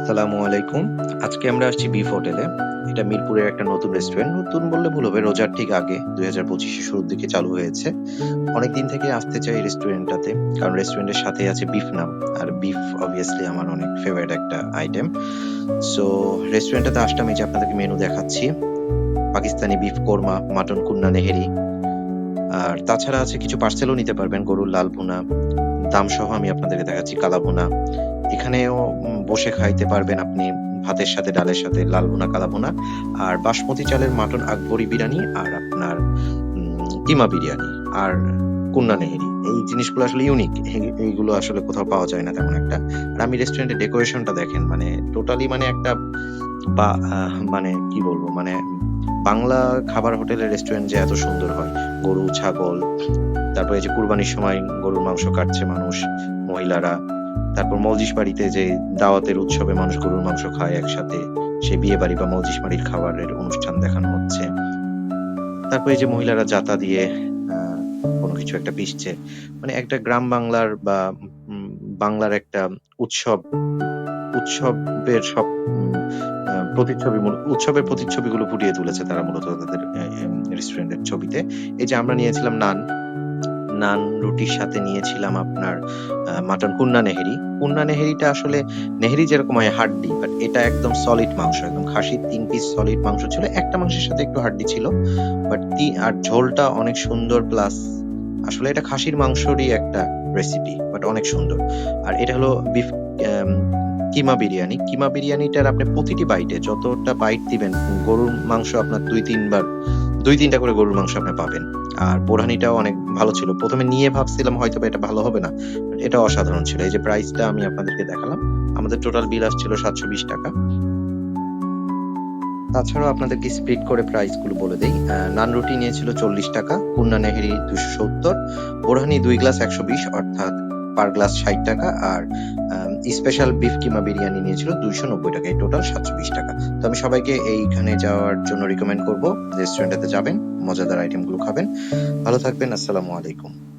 আসসালামু আলাইকুম। আজকে আমরা আসছি বিফ হোটেলে। এটা মিরপুরের একটা নতুন রেস্টুরেন্ট নতুন বললে ভুল হবে, রোজার ঠিক আগে, দুই হাজার পঁচিশে শুরুর দিকে চালু হয়েছে। অনেকদিন থেকে আসতে চাই এই রেস্টুরেন্টটাতে কারণ রেস্টুরেন্টের সাথে আছে বিফ নাম। আর বিফ অবভিয়াসলি আমার অনেক ফেভারিট একটা আইটেম সো রেস্টুরেন্টটাতে আসলাম, এই যে আপনাদেরকে মেনু দেখাচ্ছি। পাকিস্তানি বিফ, কোরমা, মাটন, কুন্না, নেহেরি। আর তাছাড়া আছে কিছু পার্সেলও নিতে পারবেন, গরুর লাল ভুনা। দাম সহ আমি আপনাদেরকে দেখাচ্ছি কালা ভুনা এখানেও বসে খাইতে পারবেন আপনি ভাতের সাথে, ডালের সাথে লাল ভুনা কালা ভুনা আর বাসমতি চালের মাটন আকবরি বিরিয়ানি আর আপনার কিমা বিরিয়ানি আর কুন্না নেহেরি। এই জিনিসগুলো আসলে ইউনিক এইগুলো আসলে কোথাও পাওয়া যায় না তেমন একটা। আর আমি রেস্টুরেন্টের ডেকোরেশনটা দেখেন মানে টোটালি মানে একটা বা মানে কি বলব মানে বাংলা খাবার হোটেলের রেস্টুরেন্ট যে এত সুন্দর হয়। গরু, ছাগল, তারপরে এই যে কুরবানির সময় গরুর মাংস কাটছে মানুষ, মহিলারা, তারপর মলজিস বাড়িতে যে দাওয়াতের উৎসবে মানুষ গরুর মাংস খায় একসাথে, সেই বিয়ে বাড়ি বা মলজিস বাড়ির খাবারের অনুষ্ঠান দেখানো হচ্ছে। তারপর এই যে মহিলারা জাতা দিয়ে কোনো কিছু একটা পিষছে মানে একটা গ্রাম বাংলার বা বাংলার একটা উৎসব, উৎসবের সব প্রতিচ্ছবি উৎসবের প্রতিচ্ছবিগুলো ফুটিয়ে তুলেছে তারা মূলত তাদের রেস্টুরেন্টের ছবিতে। এই যে আমরা নিয়েছিলাম নান নান রুটির সাথে নিয়েছিলাম আপনার মাটন কুন্না নেহেরি। কুন্না নেহেরিটা আসলে, নেহেরি যেরকম হয় হাড্ডি বাট এটা একদম সলিড মাংস, একদম খাসির তিন পিস সলিড মাংস ছিল। একটা মাংসের সাথে একটু হাড্ডি ছিল বাট আর ঝোলটা অনেক সুন্দর প্লাস আসলে এটা খাসির মাংসরই একটা রেসিপি বাট অনেক সুন্দর। আর এটা হলো বিফ কিমা বিরিয়ানি। কিমা বিরিয়ানিটার আপনি প্রতিটি বাইটে যতটা বাইট দিবেন, গরুর মাংস আপনার দুই তিনবার, দুই তিনটা করে গরুর মাংস আপনি পাবেন। আর বোরহানিটাও অনেক ভালো ছিল। প্রথমে নিয়ে ভাবছিলাম হয়তো এটা ভালো হবে না, এটা অসাধারণ ছিল। এই যে প্রাইসটা আমি আপনাদেরকে দেখালাম, আমাদের টোটাল বিল আসছিল সাতশো বিশ টাকা। তাছাড়াও আপনাদেরকে স্প্লিট করে প্রাইসগুলো বলে দেই। নান রুটি নিয়েছিল চল্লিশ টাকা, কুন্না নেহেরি দুশো সত্তর, বোরহানি দুই গ্লাস একশো বিশ, অর্থাৎ পার গ্লাস ষাট টাকা আর স্পেশাল বিফ কিমা বিরিয়ানি নিয়েছিল দুইশো নব্বই টাকা। এই টোটাল সাতশো বিশ টাকা। তো আমি সবাইকে এইখানে যাওয়ার জন্য রিকমেন্ড করব। রেস্টুরেন্টটাতে যাবেন, মজাদার আইটেমগুলো খাবেন। ভালো থাকবেন, আসসালামু আলাইকুম।